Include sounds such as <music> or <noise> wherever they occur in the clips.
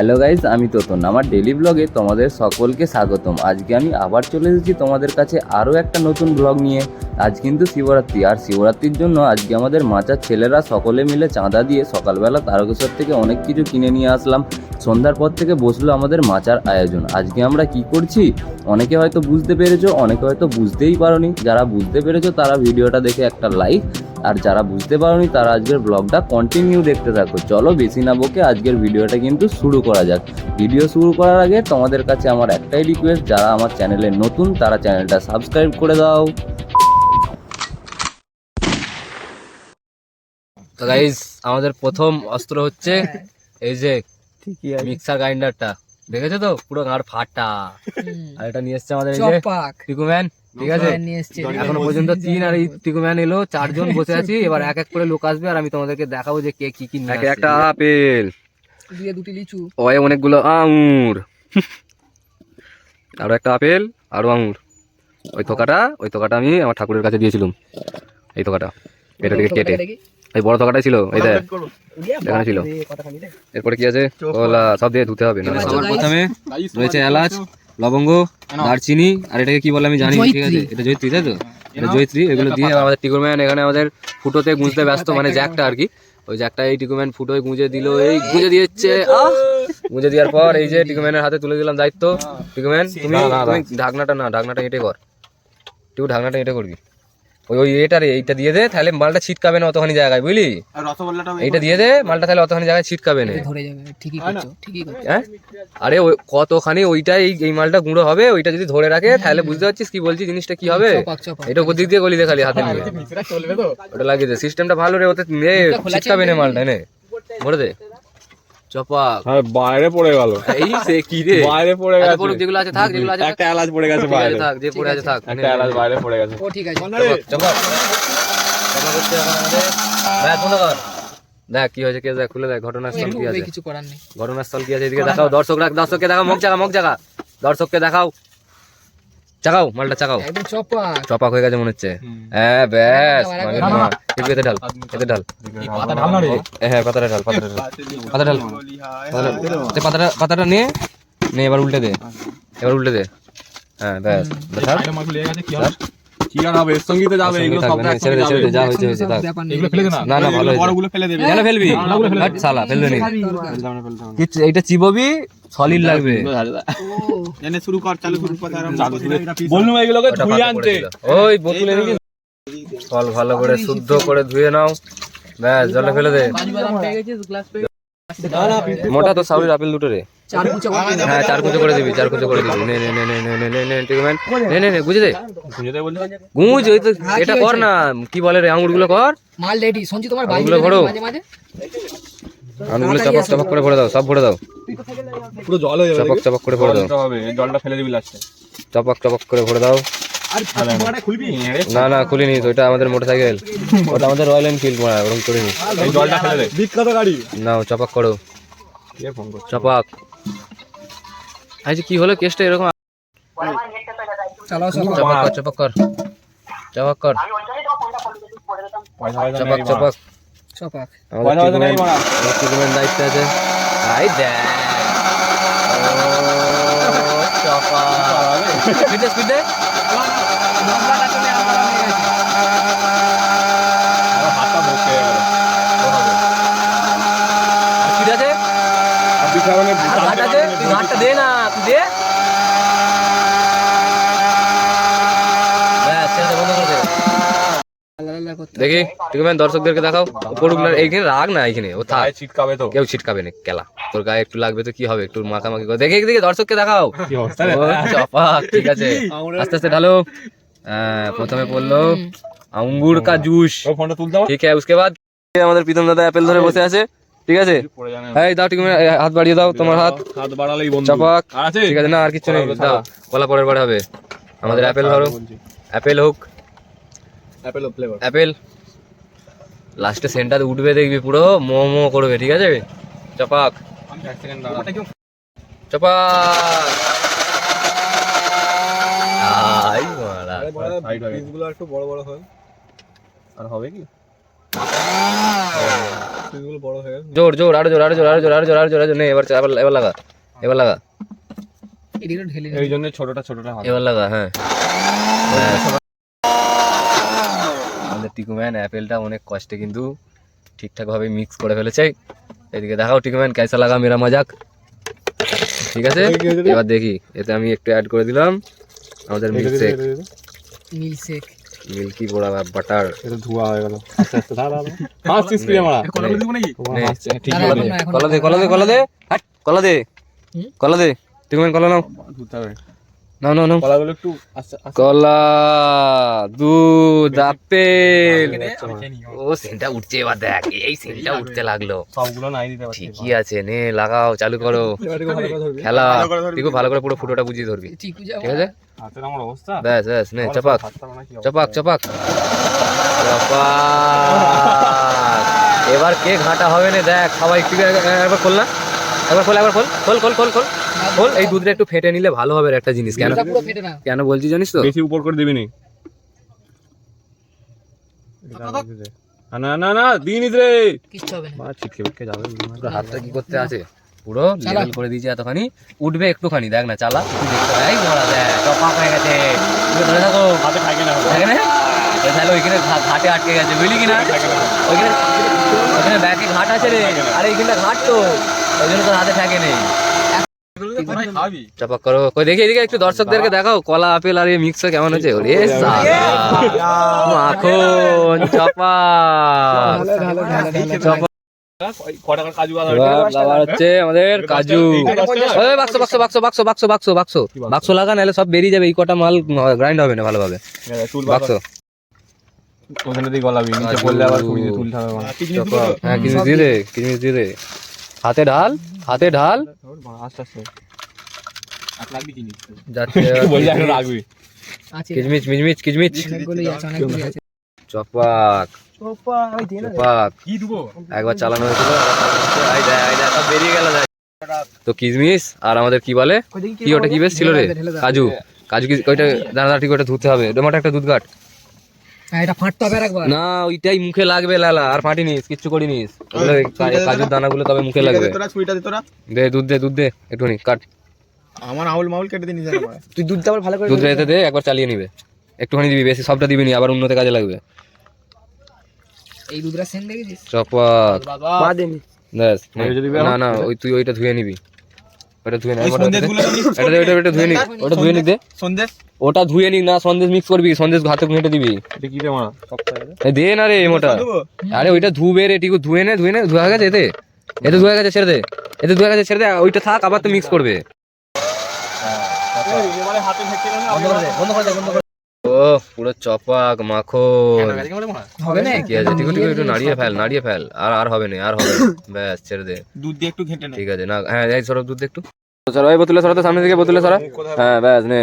Hello guys আমি তোতন। আমার daily ব্লগে তোমাদের সকলকে স্বাগতম। আজকে আমি আবার চলে এসেছি তোমাদের কাছে আরও একটা নতুন ব্লগ নিয়ে। আজ কিন্তু শিবরাত্রি, আর শিবরাত্রির জন্য আজকে আমাদের মাচার ছেলেরা সকলে মিলে চাঁদা দিয়ে সকালবেলা তারকেশ্বর থেকে অনেক কিছু কিনে নিয়ে আসলাম। সন্ধ্যার পর থেকে বসল আমাদের মাচার আয়োজন। আজকে আমরা কি করছি? অনেকে হয়তো বুঝতে পেরেছ, অনেকে হয়তো বুঝতেই পারোনি। যারা বুঝতে পেরেছ তারা ভিডিওটা দেখে একটা লাইক আর যারা বুঝতে পারোনি তারা আজকের ব্লগটা কন্টিনিউ দেখতে থাকো। চলো বেশি না বকে আজকের ভিডিওটা কিন্তু শুরু করা যাক। ভিডিও শুরু করার আগে তোমাদের কাছে আমার একটাই রিকোয়েস্ট যারা আমার চ্যানেলে নতুন তারা চ্যানেলটা সাবস্ক্রাইব করে দাও। তো গাইজ আমাদের প্রথম অস্ত্র হচ্ছে এই যে মিক্সার গ্রাইন্ডারটা দেখেছ তো? পুরো গাঁড় ফাটা। আর এটা নিয়ে এসছে আমাদের এই যে টিকুম্যান ঠিক আছে? এখনও পর্যন্ত তিন আর টিকুম্যান এলো চারজন <laughs> বসে আছি এবার এক এক করে লোক আসবে আর আমি তোমাদেরকে দেখাবো যে কে কি কি নিয়ে একটা আপেল। দিয়ে দুটি লিচু। ওই অনেকগুলো আঙুর। আরও একটা আপেল আরও আঙুর। ওই থোকাটা ওই থোকাটা আমি আমার ঠাকুরের কাছে দিয়েছিলাম। এই থোকাটা এটা থেকে কেটে। এই বড় থোকাটাই ছিল এই দেখ। এখানে ছিল। এরপরে কি আছে? কলা সব দিয়ে ধুতে হবে না? সবার প্রথমে রয়েছে এলাচ। লবঙ্গ দারচিনি আর এটাকে কি বলে আমি জানি ঠিক আছে? এটা জয়ত্রী তাই তো? এটা জয়ত্রী এগুলো দিয়ে আমাদের টিকুরম্যান এখানে আমাদের ফুটোতে গুঁজতে ব্যস্ত <laughs> মানে জ্যাকটা আর কি। ওই জ্যাকটা এই টিকুম্যান ফুটোয় গুঁজে দিল এই গুঁজে দিয়েছে। আহ! গুঁজে দেওয়ার পর এই যে টিকুম্যানের হাতে তুলে দিলাম দায়িত্ব। টিকুম্যান তুমি তুমি ঢাকনাটা না ঢাকনাটা এটে কর। তুই ঢাকনাটা এটে করবি। ওই ওই এটা রে এইটা দিয়ে দে তাহলে মালটা ছিটকাবে না অতখানি জায়গায় বুঝলি? এইটা দিয়ে দে মালটা তাহলে অতখানি জায়গায় ছিটকাবে না। ধরে যাবে ঠিকই করছ ঠিকই করছ। হ্যাঁ? আরে ওই কতখানি ওইটাই এই মালটা গুঁড়ো হবে ওইটা যদি ধরে রাখে তাহলে বুঝতে পারছিস কি বলছি জিনিসটা কি হবে? এটা উপর দিক দিয়ে গলি দেখালি হাতে নিয়ে। ওটা লাগিয়ে দে। সিস্টেমটা ভালো রে ওতে নে ছিটকাবে না মালটা নে। ভরে দে। চপাক। হ্যাঁ বাইরে পড়ে গেল। এই সে কি রে? বাইরে পড়ে আচ্ছা, গেছে। পড়ুক, যেগুলো আছে থাক যেগুলো আছে একটা এলাচ পড়ে গেছে বাইরে। থাক যে পড়ে আছে থাক। একটা এলাচ। বাইরে পড়ে গেছে। ও ঠিক আছে। চপাক চপাক। হচ্ছে এখন আমাদের। দেখ বন্ধ কর। দেখ কি হয়েছে কে দেখ খুলে দেখ ঘটনাস্থল কি আছে। কিছু করার নেই। ঘটনাস্থল কি আছে এদিকে দেখাও। দর্শকরা দর্শককে দেখাও মুখ জায়গা মুখ জায়গা দর্শককে দেখাও। চাকাও মালটা চাকাও। একদম চপা চপা হয়ে গেছে মনে হচ্ছে। হ্যাঁ ব্যাস মাগের মা। একটু এতে ঢাল এতে ঢাল। হ্যাঁ পাতাটা ঢাল পাতাটা ঢাল। পাতা ঢাল। পাতাটা- তে পাতাটা পাতাটা নে নে এবার উল্টে দে। এবার উল্টে দে। হ্যাঁ ব্যাস। ঢাল। কি আর হবে? এর সঙ্গেই তো যাবে এগুলো সব ছেড়ে দে ছেড়ে দে যা হয়েছে হয়েছে থাক। এগুলো ফেলে দে না? না না ভালো বড়গুলো ফেলে দেবে। কেন ফেলবি। হাট, শালা ফেলবে নি। এইটা চিববি? সলিড লাগবে। এনে শুরু কর চালু শুরু কর বললুম এগুলোকে পাতা আনতে। ওই বোতলে ফল ভালো করে শুদ্ধ করে ধুয়ে নাও। ব্যাস জলে ফেলে দে। মোটা তো সাউরির আপেল দুটো রে হ্যাঁ চার কুচো করে দিবি চার কুচো করে দিবি। নে নে নে নে নে নে নে নে নে নে নে দে। বুঝে দে বললি? গুঁজ ওই তো এটা কর না কি বলে রে আঙুরগুলো কর। মাল রেডি। সঞ্জি তোমার বাড়ি ওগুলো ভরো। মাঝে মাঝে। আঙুর চপক চপক করে ভরে দাও সব ভরে দাও। পুরো জল হয়ে যাবে চপক চপক করে ভরে দাও। জলটা হবে এই জলটা ফেলে দিবি লাস্টে চপক চপক করে ভরে দাও। না না খুলিনি তো এটা আমাদের মোটরসাইকেল। <laughs> ওটা আমাদের রয়্যাল এনফিল্ড মারা ওরকম করিনি। এই জলটা ফেলে দে। বিখ্যাত গাড়ি। নাও চপক করো। চপাক। আজ কি হলো কেসটা এরকম? চালাও চালাও। চপক কর চপক কর। চপক চপক চপক। আমাদের দায়িত্ব আছে। আই দেখ। চপক। দেখি ঠিক আছে দর্শকদেরকে দেখাও পড়ুক না এইখানে রাগ না এইখানে ও থাক গায়ে ছিটকাবে তো কেউ ছিটকাবে না কেলা তোর গায়ে একটু লাগবে তো কি হবে একটু মাখামাখি করে দেখে দেখে দর্শককে দেখাও কি অবস্থা রে? ও, চপাক, ঠিক আছে আস্তে আস্তে ঢালো হ্যাঁ, প্রথমে পড়লো আঙ্গুর কা জুস ও ফোনটা তুলতে হবে ঠিক আছে उसके बाद আমাদের প্রীতম দাদা অ্যাপেল ধরে বসে আছে ঠিক আছে পড়ে জানে এই দাও ঠিক আছে, হাত বাড়িয়ে দাও তোমার হাত হাত বাড়ালেই বন্ধু চপাক আর আছে ঠিক আছে না আর কিছু নেই দাও বলা পরের পরে হবে আমাদের অ্যাপেল ধরো অ্যাপেল হোক অ্যাপেল ফ্লেভার অ্যাপেল লাস্টে সেন্টার উঠবে দেখবি পুরো মো মো করবে ঠিক আছে? চপাক। চপাক। একটু বড় বড় হয়। আর হবে কি? বড় হয়ে জোর জোর আরও জোর আরও জোর আরও জোর আরও জোর আরও জোর আরও জোর। নে এবার এবার এবার লাগা এবার লাগা। এই জন্য ছোটটা ছোটটা এবার লাগা হ্যাঁ। টিকুম্যান অ্যাপেলটা অনেক কষ্টে কিন্তু ঠিকঠাকভাবে মিক্স করে ফেলেছে। এদিকে দেখাও টিকুম্যান কেসা লাগা মেরা মজাক। ঠিক আছে? এবার দেখি এতে আমি একটু অ্যাড করে দিলাম। আমাদের milk shake milk shake milky পোড়া বাটার এটা ধোয়া হয়ে গেল। আস্তে আস্তে দাঁড়া হাসছি স্প্রে মারা। কলা করে দিব নাকি? ঠিক আছে কলা দে কলা দে কলা দে হাট কলা দে। কলা দে টিকুম্যান কলা নাও। ধুতে হবে। নাও নাও নাও কলাগুলো একটু কলা দুধ আপেল। ও সেন্টটা উঠছে এবার দেখ এই সেন্টটা উঠতে লাগল। সবগুলো নাই দিতে পারছি ঠিকই আছে নে লাগাও চালু করো। খেলা ঠিক ভালো করে পুরো ফুটোটা বুঝিয়ে ধরবি। ঠিক আছে? হাতের আমার অবস্থা? ব্যাস ব্যাস নে চাপাক। মনে। চাপাক চাপাক। চাপাক। এবার কে ঘাটা হবে না দেখ সবাই একটু একবার খোল না। একবার খোল একবার খোল। খোল খোল খোল খোল। খোল এই দুধটা একটু ফেটে নিলে ভালো হবে একটা জিনিস। কেন এটা পুরো ফেটে না। কেন বলছি জানিস তো? বেশি উপর করে দিবি নি না না না দিনিস রে। কিচ্ছু হবে না। মা ছিটকে বিটকে যাবে পুরো হাতটা কি করতে আছে? পুরো লেভেল করে দিয়েছে এতখানি। উঠবে একটুখানি দেখ না চালা। তুই দেখতে পাই বড়া দেখ টপাক হয়ে গেছে। ধরে থাকো। হাতে থাকে না। থাকে না? তাহলে ওইখানে ঘাটে আটকে গেছে বুঝলি কি না ওইখানে ওইখানে ব্যাকে ঘাট আছে রে। আরে এইখানটা ঘাট তো। ওই জন্য তোর হাতে থাকে নেই চাপাক করো। কই দেখি এদিকে একটু দর্শকদেরকে দেখাও কলা আপেল আর এই মিক্স কেমন হচ্ছে ওরে মাখন আমাদের কাজু। বাক্স বাক্স বাক্স বাক্স বাক্স বাক্স বাক্স বাক্স। লাগা নাহলে সব বেরিয়ে যাবে এই কটা মাল গ্রাইন্ড হবে না ভালোভাবে। বাক্স। ওখানে দিয়ে গলাবি নিচে পড়লে আবার তুলতে হবে চাপা। হ্যাঁ কিশমিশ দিয়ে দে কিশমিশ দিয়ে দে। হাতে ঢাল হাতে ঢাল। <laughs> কিচমিচ কিচমিচ। একবার চালানো হয়েছিল। তো কিচমিচ আর আমাদের কি বলে? কি ওটা কি বেশ ছিল রে? কাজু। কাজু কি ওইটা দানা ঠিক ওইটা ধুতে হবে। ডোমাটা একটা দুধ ঘাট এটা ফাটতে হবে একবার। না ওইটাই মুখে লাগবে লালা আর ফাটি নিস কিচ্ছু করি নিস। কাজুর দানাগুলো তবে মুখে লাগবে। তোরা ছুরিটা দে তোরা দে দুধ দে দুধ দে একটুখানি কাট। আমার আউল মাউল কেটে দিয়ে নিজে তুই দুধটা আবার ভালো করে দুধ রেতে দে। একবার চালিয়ে নিবে। একটুখানি দিবি বেশি সবটা দিবি নি আবার উন্নতে কাজে লাগবে। এই দুধটা সেন দেখেছিস? চপাক মা দেনি ব্যাস এই যদি না না ওই তুই ওইটা ধুয়ে নিবি। ওটা ধুয়ে নে দে। এটা দে ধুয়ে নি ওটা ধুয়ে নি দে। সন্দেশ ওটা ধুয়ে নি না সন্দেশ মিক্স করবি সন্দেশ ভাতে ঘেঁটে দিবি। এটা কি রে মারা শক্ত হয়ে গেছে। এ দে না রে মোটা। আরে ওইটা ধুবে রে টিকু ধুয়ে নে ধুয়ে নে ধোয়া গেছে এতে। এতে ধোয়া গেছে ছেড়ে দে। এতে ধোয়া গেছে ছেড়ে দে ওইটা থাক আবার তো মিক্স করবে। ও পুরো চপাক মাখন। হবে না? কি আছে? টিকু টিকু একটু নাড়িয়ে ফেল নাড়িয়ে ফেল। আর আর হবে না আর হবে না। <laughs> ব্যাস ছেড়ে দে। দুধ দিয়ে একটু ঘেঁটে নে। ঠিক আছে না হ্যাঁ এই সরব দুধ একটু। সরো এই বোতলে সরাতে সামনে থেকে বোতলে সরা। হ্যাঁ ব্যাস নে।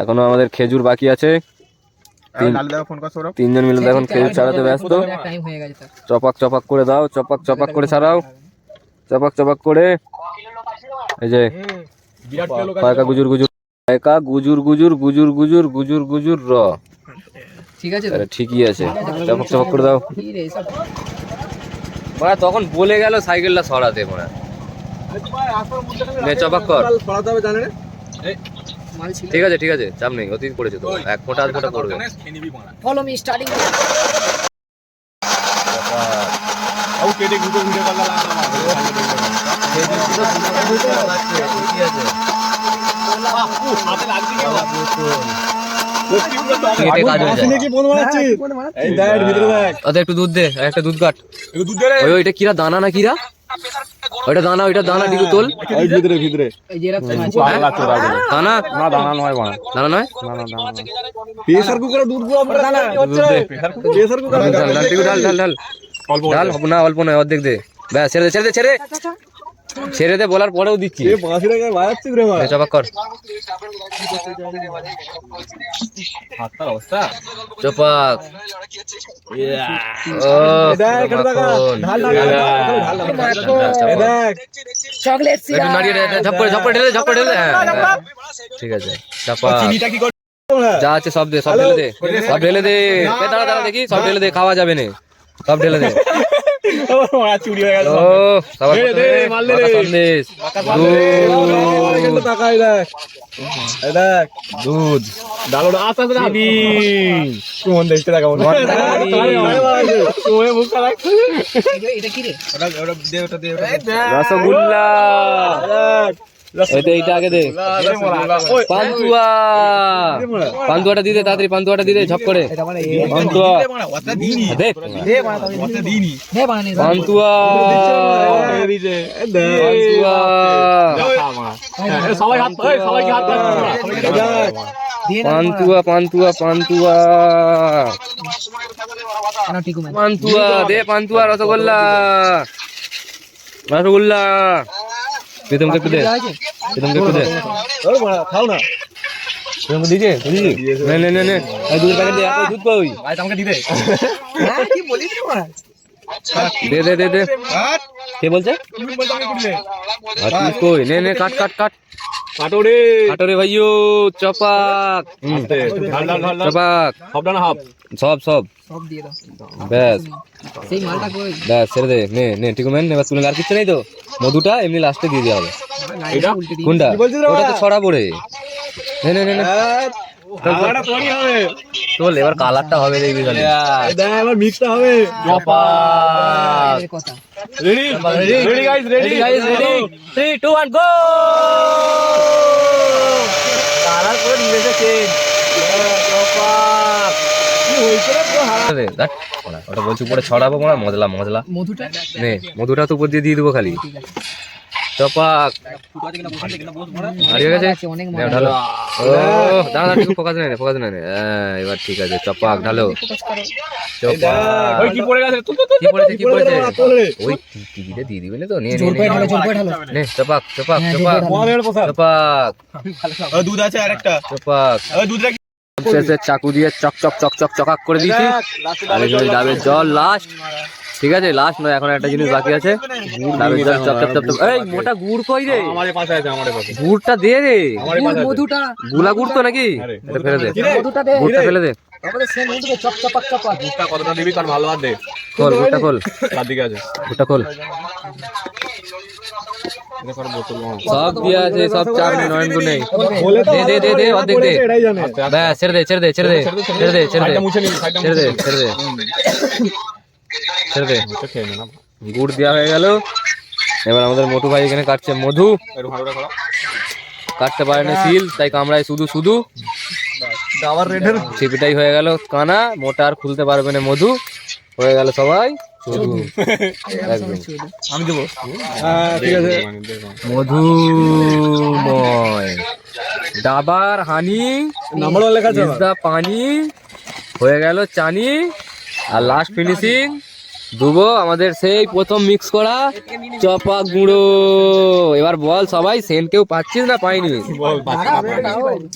এখনও আমাদের খেজুর বাকি আছে। আর লালু দাদা ফোন কর সৌরভ। তিনজন মিলে তো এখন খেজুর ছাড়াতে ব্যস্ত। টাইম হয়ে গেছে তার চপাক চপাক করে দাও চপাক চপাক করে ছাড়াও। চপাক চপাক করে। এই যে বিরাট গুজুর গুজুর। কয়কা গুজুর গুজুর গুজুর গুজুর গুজুর গুজুর র ঠিক আছে আরে ঠিকই আছে চপাক চপাক করে দাও মানে তখন বলে গেল সাইকেলটা সরাতে মানে নে চপাক কর সরাতে হবে জানে ঠিক আছে ঠিক আছে চাপ নেই অতীত পড়েছে তো এক ফোঁটা আধ ফোঁটা পড়বে ফলো মি স্টার্টিং ও কেটে একটু দুধ দানা না কিরা? ওইটা দানা ওইটা দানা ভিতরে ভিতরে। নয় অল্প নয় অর্ধেক দে। ছেড়ে ছেড়ে ছেড়ে ছেড়ে দে বলার পরেও দিচ্ছি। চপাক। কর ঠিক আছে যা আছে সব দে সব ঢেলে দে। সব ঢেলে দে। দেখি সব ঢেলে দে খাওয়া যাবে না। সব ঢেলে দে। মারা চুরি হয়ে গেল দুধ। ডালো আস্তে আস্তে সুমন দেখতে রসগোল্লা। এই এইটা আগে দে। পান্তুয়া। পান্তুয়াটা তাড়াতাড়ি পান্তুয়াটা ঝপ করে। পান্তুয়া। দে। পান্তুয়া। সবাই হাত এই, হাত পান্তুয়া পান্তুয়া। পান্তুয়া। পান্তুয়া দে পান্তুয়া রসগোল্লা। রসগোল্লা। প্রীতমকে একটু দে। প্রীতমকে একটু দে। খাও না। প্রীতমকে দিছে দিছি নে নে নে দুধের প্যাকেট দে দুধ কই? ভাই আমাকে দিবে হ্যাঁ কি বলিস রে বাড়া? দে দে দে দে। কে বলছে? কই? নে নে কাট কাট কাট। কাটো রে। কাটো রে ভাইও চপাক। চপাক। সব ডানা হাফ? সব সব। সব দিয়ে দাও। ব্যাস। সেই মালটা কই? ব্যাস ছেড়ে দে। নে নে ঠিক ম্যান এবার তুলে আর কিছু নেই তো? মধুটা এমনি লাস্টে দিয়ে দেওয়া হবে। এটা? কোনটা? ওটা তো? ছড়াবো রে নে নে নে নে কালারটা পরি হবে। চল এবার কালারটা হবে দেখবি খালি। এবার মিক্সটা হবে। চপাক এর কথা। Ready ready guys ready ready guys ready 3 2 1 go colour পুরো নিভেছে চেঞ্জ চপাক কি হইছে রে পুরো হারা দে দেখ ওটা ওটা বলছি উপরে ছড়াবো মজলা মজলা। মধুটা? নে মধুটা তো উপর দিয়ে দিয়ে দেবো খালি। ঢালো। ও দাঁড়া ফোকাস নাই ফোকাস নাই হ্যাঁ এবার ঠিক আছে চপাক ঢালো। ওই কি পড়ে গেছে? কি পড়েছে কি পড়েছে? ওই টিভিতে দিয়ে দিবে তো? নিয়ে নে হ্যাঁ, চপাক জোর করে কোয়ালের পোশাক চপাক দুধ আছে আরেকটা চপাক দুধ শেষে চাকু দিয়ে চক চক চক চক চকাক করে দিয়েছি। ডাবের জল। লাস্ট। ঠিক আছে লাস্ট নয় এখন একটা জিনিস বাকি আছে। এই মোটা গুড় কই রে? আমাদের পাশে আছে আমাদের পাশে। গুড়টা দে রে। মধুটা। গুলা গুড় তো নাকি? এটা ফেলে দে। মধুটা দে। গুড়টা ফেলে দে। সব দিয়া আছে সব চার নয়ন নেই। দে দে দে দে অর্ধেক দে। ব্যাস ছেড়ে দে ছেড়ে দে ছেড়ে দে ছেড়ে দে ছেড়ে দে মুছে নিবি ছেড়ে দে ছেড়ে দে। ছেড়ে দে খেয়ে নে না। গুড় দেওয়া হয়ে গেল। এবার আমাদের মোটু ভাই এখানে কাটছে মধু। কাটতে পারে না সিল তাই কামড়ায় শুধু শুধু। আবার রেডের। ছিপিটাই হয়ে গেল কানা মোটা আর খুলতে পারবে না মধু। হয়ে গেল সবাই। আমি দেবো। ঠিক আছে। মধুময়। ডাবার হানি নাম্বার লেখা আছে পানি হয়ে গেল চানি। আর লাস্ট ফিনিশিং দুবো আমাদের সেই প্রথম মিক্স করা চপা গুঁড়ো। এবার বল সবাই, সেন্ট কেউ পাচ্ছিস না পাইনি?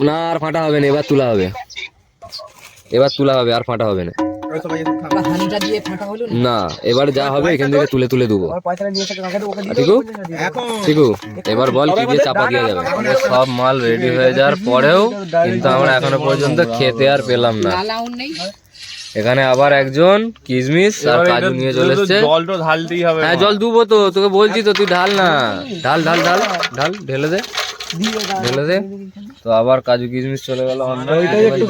না, আর ফাটা হবে না, এবার তোলা হবে। এবার তুলা হবে, আর ফাটা হবে না। না, এবার যা হবে, এখান থেকে তুলে তুলে দেবো ঠিকু ঠিকু এবার বল কি দিয়ে চাপা দিয়ে যাবে সব মাল রেডি হয়ে যাওয়ার পরেও কিন্তু আমরা এখনও পর্যন্ত খেতে আর পেলাম না। এখানে আবার একজন কিশমিশ আর কাজু নিয়ে চলে এসছে। জল তো ঢালতেই হবে হ্যাঁ জল দুবো তো তোকে বলছি তো তুই ঢাল না। ঢাল ঢাল ঢাল ঢাল ঢেলে দে। ঢেলে দে। তো আবার কাজু কিশমিশ চলে গেল। একটু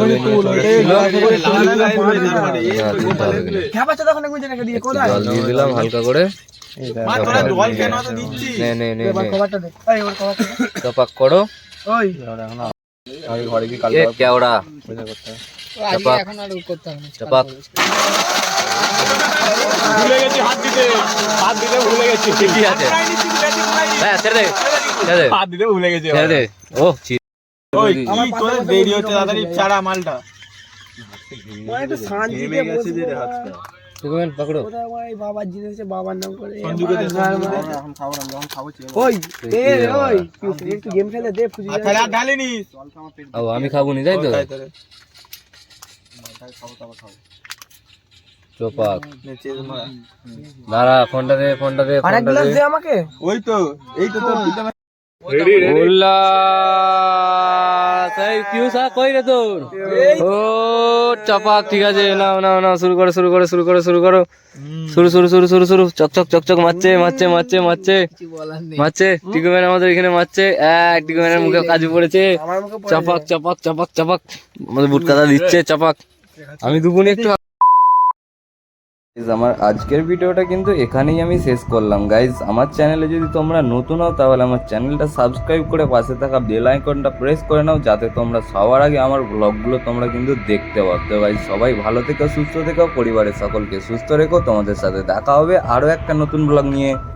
জল দিয়ে দিলাম হালকা করে। নে নে নে চপাক করো। ঘরে গিয়ে কাল এ কেওড়া। এখন আর করতে হবে না ভুলে গেছি হাত দিতে হাত দিতে ভুলে গেছি। ঠিকই আছে? হ্যাঁ ছেড়ে দে ছেড়ে দে হাত দিতে ভুলে গেছি ছেড়ে দে। ও ওই কি তোর দেরি হচ্ছে তাড়াতাড়ি চারা মালটা? দেখবেন পাকড়ো। বাবার জিনিস বাবার নাম করে সঞ্জুকে দে ওই এ ওই একটু গেম খেলে দে ফুজি তাহলে আর ঢালিনি ও আমি খাব নি তাই তো? চোপাক। দাঁড়া ফোনটা দে ফোনটা দে ফোনটা দে। আমাকে। ওই তো এই তো তোর উল্লাস এই পিউসা কই রে তোর? ও চাপাক ঠিক আছে নাও নাও নাও শুরু করো শুরু করো শুরু করো শুরু করো। শুরু শুরু শুরু শুরু শুরু। চক চক চক চক মারছে মারছে মারছে মারছে। মারছে টিকুম্যান আমাদের এখানে মারছে। এক টিকুম্যানের মুখে কাজু পড়েছে। চাপাক চাপাক চাপাক চাপাক। আমাদের বুট কাদা দিচ্ছে চাপাক। আমি দুপুনি একটু আমার আজকের ভিডিওটা কিন্তু এখানেই আমি শেষ করলাম। গাইজ আমার চ্যানেলে যদি তোমরা নতুন হও, তাহলে আমার চ্যানেলটা সাবস্ক্রাইব করে পাশে থাকা বেল আইকনটা প্রেস করে নাও, যাতে তোমরা সবার আগে আমার ব্লগগুলো তোমরা কিন্তু দেখতে পাও তো গাইজ সবাই ভালো থেকো, সুস্থ থেকো, পরিবারের সকলকে সুস্থ রেখো। তোমাদের সাথে দেখা হবে আরও একটা নতুন ব্লগ নিয়ে।